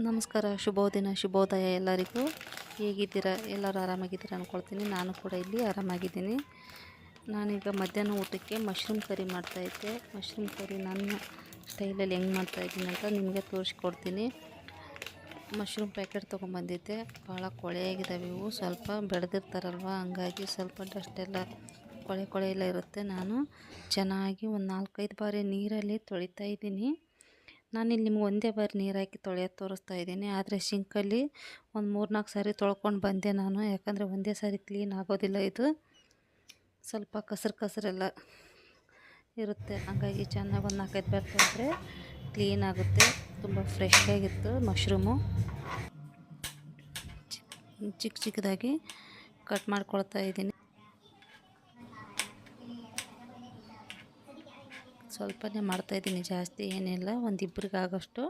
ನಮಸ್ಕಾರ ಶುಭೋದಿನ ಶುಭೋದಯ ಎಲ್ಲರಿಗೂ. ಹೇಗಿದ್ದೀರಾ? ಎಲ್ಲರೂ ಆರಾಮಾಗಿದ್ದೀರಾ ಅಂದ್ಕೊಳ್ತೀನಿ ನಾನು ಕೂಡ ಇಲ್ಲಿ ಆರಾಮಾಗಿದ್ದೀನಿ. ನಾನೀಗ ಮಧ್ಯಾಹ್ನ ಊಟಕ್ಕೆ ಮಶ್ರೂಮ್ ಕರಿ ಮಾಡ್ತಾಯಿದ್ದೆ ಮಶ್ರೂಮ್ ಕರಿ ನನ್ನ ಸ್ಟೈಲಲ್ಲಿ ಹೆಂಗೆ ಮಾಡ್ತಾಯಿದ್ದೀನಿ ಅಂತ ನಿಮಗೆ ತೋರಿಸ್ಕೊಡ್ತೀನಿ. ಮಶ್ರೂಮ್ ಪ್ಯಾಕೆಟ್ ತೊಗೊಂಬಂದಿದ್ದೆ. ಭಾಳ ಕೊಳೆಯಾಗಿದ್ದಾವೆ ಇವು. ಸ್ವಲ್ಪ ಬೆಳೆದಿರ್ತಾರಲ್ವ? ಹಂಗಾಗಿ ಸ್ವಲ್ಪ ಡಸ್ಟ್ ಎಲ್ಲ ಕೊಳೆ ಕೊಳೆ ಎಲ್ಲ ಇರುತ್ತೆ. ನಾನು ಚೆನ್ನಾಗಿ ಒಂದು ನಾಲ್ಕೈದು ಬಾರಿ ನೀರಲ್ಲಿ ತೊಳಿತಾ ಇದ್ದೀನಿ. ನಾನಿಲ್ಲಿ ನಿಮ್ಗೆ ಒಂದೇ ಬಾರಿ ನೀರು ಹಾಕಿ ತೊಳೆಯೋದು ತೋರಿಸ್ತಾ ಇದ್ದೀನಿ. ಆದರೆ ಶಿಂಕಲ್ಲಿ ಒಂದು ಮೂರು ನಾಲ್ಕು ಸಾರಿ ತೊಳ್ಕೊಂಡು ಬಂದೆ ನಾನು. ಯಾಕಂದರೆ ಒಂದೇ ಸಾರಿ ಕ್ಲೀನ್ ಆಗೋದಿಲ್ಲ ಇದು. ಸ್ವಲ್ಪ ಕಸರು ಕಸರೆಲ್ಲ ಇರುತ್ತೆ. ಹಂಗಾಗಿ ಚೆನ್ನಾಗಿ ಒಂದು ನಾಲ್ಕೈದು ಬಾರಿ ತೊಳೆದ್ರೆ ಕ್ಲೀನ್ ಆಗುತ್ತೆ. ತುಂಬ ಫ್ರೆಶ್ ಆಗಿತ್ತು ಮಶ್ರೂಮು ಚಿಕ್ಕ ಚಿಕ್ಕದಾಗಿ ಕಟ್ ಮಾಡ್ಕೊಳ್ತಾ ಇದ್ದೀನಿ. ಸ್ವಲ್ಪನೇ ಮಾಡ್ತಾಯಿದ್ದೀನಿ ಜಾಸ್ತಿ ಏನಿಲ್ಲ. ಒಂದು ಇಬ್ಬರಿಗೆ ಆಗೋಷ್ಟು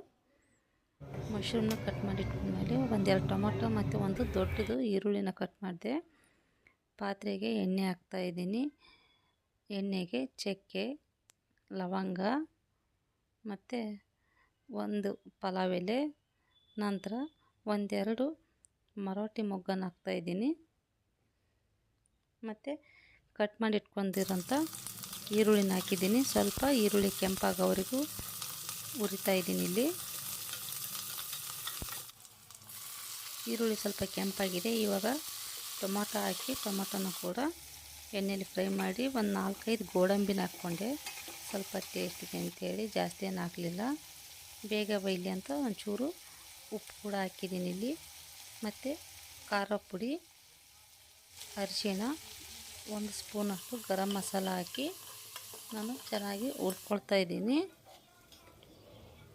ಮಶ್ರೂಮ್ನ ಕಟ್ ಮಾಡಿ ಇಟ್ಕೊಂಡ್ಮೇಲೆ ಒಂದೆರಡು ಟೊಮೊಟೊ ಮತ್ತು ಒಂದು ದೊಡ್ಡದು ಈರುಳ್ಳಿನ ಕಟ್ ಮಾಡಿದೆ. ಪಾತ್ರೆಗೆ ಎಣ್ಣೆ ಹಾಕ್ತಾಯಿದ್ದೀನಿ ಎಣ್ಣೆಗೆ ಚಕ್ಕೆ, ಲವಂಗ ಮತ್ತು ಒಂದು ಪಲಾವ್ ಎಲೆ, ನಂತರ ಒಂದೆರಡು ಮರಾಠಿ ಮೊಗ್ಗನ್ನು ಹಾಕ್ತಾಯಿದ್ದೀನಿ ಮತ್ತು ಕಟ್ ಮಾಡಿ ಇಟ್ಕೊಂಡಿರೋಂಥ ಈರುಳ್ಳಿನ ಹಾಕಿದ್ದೀನಿ. ಸ್ವಲ್ಪ ಈರುಳ್ಳಿ ಕೆಂಪಾಗೋವರೆಗೂ ಉರಿತಾ ಇದ್ದೀನಿ ಇಲ್ಲಿ. ಈರುಳ್ಳಿ ಸ್ವಲ್ಪ ಕೆಂಪಾಗಿದೆ. ಇವಾಗ ಟೊಮೊಟೊ ಹಾಕಿ, ಟೊಮೊಟೊನ ಕೂಡ ಎಣ್ಣೆಯಲ್ಲಿ ಫ್ರೈ ಮಾಡಿ ಒಂದು ನಾಲ್ಕೈದು ಗೋಡಂಬಿನ ಹಾಕ್ಕೊಂಡೆ. ಸ್ವಲ್ಪ ಟೇಸ್ಟಿಗೆ ಅಂತೇಳಿ, ಜಾಸ್ತಿ ಏನು ಹಾಕಲಿಲ್ಲ. ಬೇಗ ಬೈಲಿ ಅಂತ ಒಂಚೂರು ಉಪ್ಪು ಕೂಡ ಹಾಕಿದ್ದೀನಿ ಇಲ್ಲಿ. ಮತ್ತು ಖಾರ ಪುಡಿ, ಅರಿಶಿಣ, ಒಂದು ಸ್ಪೂನಷ್ಟು ಗರಂ ಮಸಾಲ ಹಾಕಿ ನಾನು ಚೆನ್ನಾಗಿ ಹುರ್ಕೊಳ್ತಾ ಇದ್ದೀನಿ.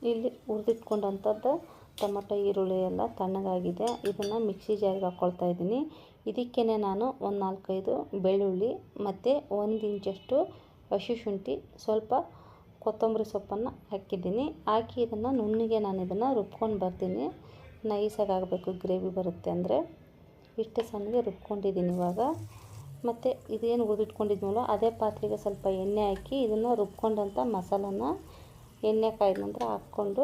ಇಲ್ಲಿ ಹುರಿದಿಟ್ಕೊಂಡಂಥದ್ದು ಟೊಮಟೊ, ಈರುಳ್ಳಿ ಎಲ್ಲ ತಣ್ಣಗಾಗಿದೆ. ಇದನ್ನು ಮಿಕ್ಸಿ ಜಾರಿಗೆ ಹಾಕ್ಕೊಳ್ತಾ ಇದ್ದೀನಿ. ಇದಕ್ಕೇ ನಾನು ಒಂದು ನಾಲ್ಕೈದು ಬೆಳ್ಳುಳ್ಳಿ ಮತ್ತು ಒಂದು ಇಂಚಷ್ಟು ಹಸಿ ಶುಂಠಿ, ಸ್ವಲ್ಪ ಕೊತ್ತಂಬರಿ ಸೊಪ್ಪನ್ನು ಹಾಕಿದ್ದೀನಿ. ಹಾಕಿ ಇದನ್ನು ನುಣ್ಣಗೆ ನಾನು ಇದನ್ನು ರುಬ್ಕೊಂಡು ಬರ್ತೀನಿ. ನೈಸಾಗಿ ಆಗಬೇಕು ಗ್ರೇವಿ ಬರುತ್ತೆ ಅಂದರೆ. ಇಷ್ಟು ಸಣ್ಣಗೆ ರುಬ್ಕೊಂಡಿದ್ದೀನಿ ಇವಾಗ. ಮತ್ತು ಇದೇನು ಹುರಿದಿಟ್ಕೊಂಡಿದ್ನಲ್ಲ, ಅದೇ ಪಾತ್ರೆಗೆ ಸ್ವಲ್ಪ ಎಣ್ಣೆ ಹಾಕಿ ಇದನ್ನು ರುಬ್ಕೊಂಡಂಥ ಮಸಾಲನ ಎಣ್ಣೆ ಕಾಯ್ದ ನಂತರ ಹಾಕ್ಕೊಂಡು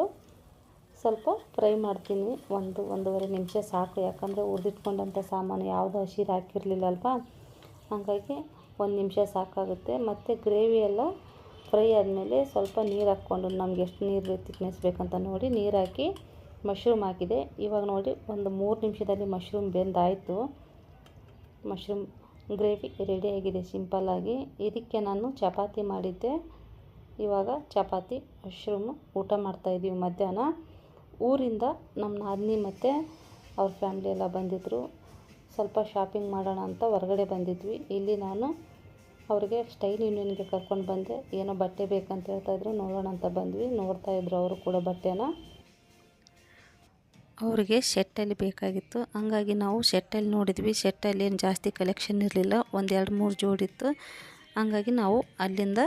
ಸ್ವಲ್ಪ ಫ್ರೈ ಮಾಡ್ತೀನಿ. ಒಂದು, ಒಂದೂವರೆ ನಿಮಿಷ ಸಾಕು. ಯಾಕಂದರೆ ಹುರಿದಿಟ್ಕೊಂಡಂಥ ಸಾಮಾನು ಯಾವುದು ಹಸಿರು ಹಾಕಿರಲಿಲ್ಲ ಅಲ್ವಾ ಹಾಗಾಗಿ ಒಂದು ನಿಮಿಷ ಸಾಕಾಗುತ್ತೆ. ಮತ್ತು ಗ್ರೇವಿ ಎಲ್ಲ ಫ್ರೈ ಆದಮೇಲೆ ಸ್ವಲ್ಪ ನೀರು ಹಾಕ್ಕೊಂಡು, ನಮ್ಗೆ ಎಷ್ಟು ನೀರು ತಿಕ್ನೆಸ್ ಬೇಕಂತ ನೋಡಿ ನೀರು ಹಾಕಿ ಮಶ್ರೂಮ್ ಹಾಕಿದೆ. ಇವಾಗ ನೋಡಿ, ಒಂದು ಮೂರು ನಿಮಿಷದಲ್ಲಿ ಮಶ್ರೂಮ್ ಬೆಂದಾಯಿತು. ಮಶ್ರೂಮ್ ಗ್ರೇವಿ ರೆಡಿಯಾಗಿದೆ ಸಿಂಪಲ್ಲಾಗಿ ಇದಕ್ಕೆ ನಾನು ಚಪಾತಿ ಮಾಡಿದ್ದೆ. ಇವಾಗ ಚಪಾತಿ ಮಶ್ರೂಮು ಊಟ ಮಾಡ್ತಾಯಿದ್ದೀವಿ ಮಧ್ಯಾಹ್ನ. ಊರಿಂದ ನಮ್ಮ ನಾದಿನಿ ಮತ್ತು ಅವ್ರ ಫ್ಯಾಮ್ಲಿ ಎಲ್ಲ ಬಂದಿದ್ದರು ಸ್ವಲ್ಪ ಶಾಪಿಂಗ್ ಮಾಡೋಣ ಅಂತ ಹೊರಗಡೆ ಬಂದಿದ್ವಿ. ಇಲ್ಲಿ ನಾನು ಅವ್ರಿಗೆ ಸ್ಟೈಲ್ ಯೂನಿಯನ್ಗೆ ಕರ್ಕೊಂಡು ಬಂದೆ. ಏನೋ ಬಟ್ಟೆ ಬೇಕಂತ ಹೇಳ್ತಾಯಿದ್ರು ನೋಡೋಣ ಅಂತ ಬಂದ್ವಿ. ನೋಡ್ತಾಯಿದ್ರು ಅವರು ಕೂಡ ಬಟ್ಟೆನ. ಅವರಿಗೆ ಶೆಟ್ಟಲ್ಲಿ ಬೇಕಾಗಿತ್ತು. ಹಂಗಾಗಿ ನಾವು ಶೆಟ್ಟಲ್ಲಿ ನೋಡಿದ್ವಿ. ಶೆಟ್ಟಲ್ಲಿ ಏನು ಜಾಸ್ತಿ ಕಲೆಕ್ಷನ್ ಇರಲಿಲ್ಲ. ಒಂದೆರಡು ಮೂರು ಜೋಡಿತ್ತು ಹಂಗಾಗಿ ನಾವು ಅಲ್ಲಿಂದ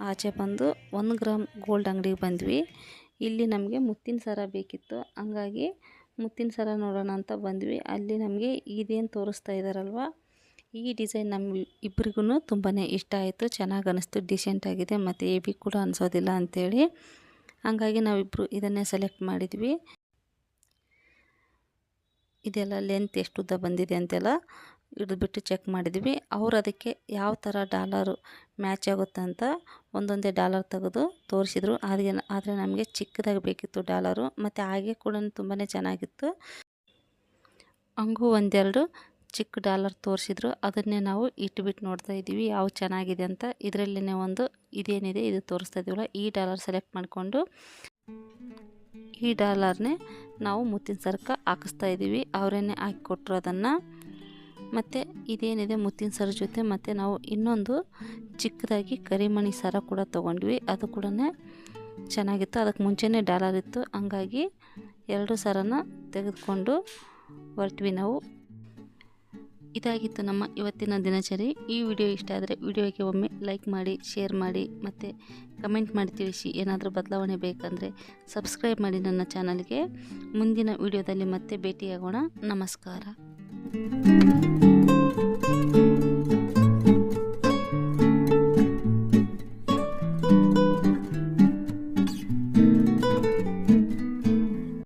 ಆಚೆ ಬಂದು ಒಂದು ಗ್ರಾಮ್ ಗೋಲ್ಡ್ ಅಂಗಡಿಗೆ ಬಂದ್ವಿ. ಇಲ್ಲಿ ನಮಗೆ ಮುತ್ತಿನ ಸರ ಬೇಕಿತ್ತು. ಹಂಗಾಗಿ ಮುತ್ತಿನ ಸರ ನೋಡೋಣ ಅಂತ ಬಂದ್ವಿ. ಅಲ್ಲಿ ನಮಗೆ ಇದೇನು ತೋರಿಸ್ತಾ ಇದ್ದಾರಲ್ವ ಈ ಡಿಸೈನ್ ನಮ್ಮ ಇಬ್ರಿಗೂ ತುಂಬಾ ಇಷ್ಟ ಆಯಿತು. ಚೆನ್ನಾಗಿ ಅನ್ನಿಸ್ತು ಡಿಸೆಂಟಾಗಿದೆ ಮತ್ತು ಎ ಬಿ ಕೂಡ ಅನಿಸೋದಿಲ್ಲ ಅಂಥೇಳಿ ಹಂಗಾಗಿ ನಾವಿಬ್ಬರು ಇದನ್ನೇ ಸೆಲೆಕ್ಟ್ ಮಾಡಿದ್ವಿ. ಇದೆಲ್ಲ ಲೆಂತ್ ಎಷ್ಟು ಉದ್ದ ಬಂದಿದೆ ಅಂತೆಲ್ಲ ಹಿಡಿದ್ಬಿಟ್ಟು ಚೆಕ್ ಮಾಡಿದ್ವಿ. ಅವ್ರು ಅದಕ್ಕೆ ಯಾವ ಥರ ಡಾಲರು ಮ್ಯಾಚ್ ಆಗುತ್ತೆ ಅಂತ ಒಂದೊಂದೇ ಡಾಲರ್ ತೆಗೆದು ತೋರಿಸಿದ್ರು. ಆದರೆ ಆದರೆ ನಮಗೆ ಚಿಕ್ಕದಾಗಿ ಬೇಕಿತ್ತು ಡಾಲರು ಮತ್ತು ಹಾಗೆ ಕೂಡ ತುಂಬಾ ಚೆನ್ನಾಗಿತ್ತು. ಹಂಗೂ ಒಂದೆರಡು ಚಿಕ್ಕ ಡಾಲರ್ ತೋರಿಸಿದ್ರು. ಅದನ್ನೇ ನಾವು ಇಟ್ಬಿಟ್ಟು ನೋಡ್ತಾ ಇದ್ದೀವಿ. ಯಾವ ಚೆನ್ನಾಗಿದೆ ಅಂತ. ಇದರಲ್ಲೇ ಒಂದು ಇದೇನಿದೆ, ಇದು ತೋರಿಸ್ತಾ ಇದ್ದೀವಲ್ಲ, ಈ ಡಾಲರ್ ಸೆಲೆಕ್ಟ್ ಮಾಡಿಕೊಂಡು. ಈ ಡಾಲರ್ನೇ ನಾವು ಮುತ್ತಿನ ಸರಕ್ಕೆ ಹಾಕಿಸ್ತಾ ಇದ್ದೀವಿ. ಅವರೇನೆ ಹಾಕಿ ಕೊಟ್ಟರು ಅದನ್ನು. ಮತ್ತು ಇದೇನಿದೆ ಮುತ್ತಿನ ಸರ ಜೊತೆ ಮತ್ತು ನಾವು ಇನ್ನೊಂದು ಚಿಕ್ಕದಾಗಿ ಕರಿಮಣಿ ಸರ ಕೂಡ ತೊಗೊಂಡ್ವಿ. ಅದು ಕೂಡ ಚೆನ್ನಾಗಿತ್ತು. ಅದಕ್ಕೆ ಮುಂಚೆನೇ ಡಾಲರ್ ಇತ್ತು. ಹಂಗಾಗಿ ಎರಡು ಸರನ ತೆಗೆದುಕೊಂಡು ಹೊರಟ್ವಿ ನಾವು. ಇದಾಗಿತ್ತು ನಮ್ಮ ಇವತ್ತಿನ ದಿನಚರಿ. ಈ ವಿಡಿಯೋ ಇಷ್ಟ ಆದರೆ ವಿಡಿಯೋಗೆ ಒಮ್ಮೆ ಲೈಕ್ ಮಾಡಿ, ಶೇರ್ ಮಾಡಿ, ಮತ್ತು ಕಮೆಂಟ್ ಮಾಡಿ ತಿಳಿಸಿ. ಏನಾದರೂ ಬದಲಾವಣೆ ಬೇಕಂದರೆ ಸಬ್ಸ್ಕ್ರೈಬ್ ಮಾಡಿ ನನ್ನ ಚಾನಲ್ಗೆ. ಮುಂದಿನ ವಿಡಿಯೋದಲ್ಲಿ ಮತ್ತೆ ಭೇಟಿಯಾಗೋಣ. ನಮಸ್ಕಾರ.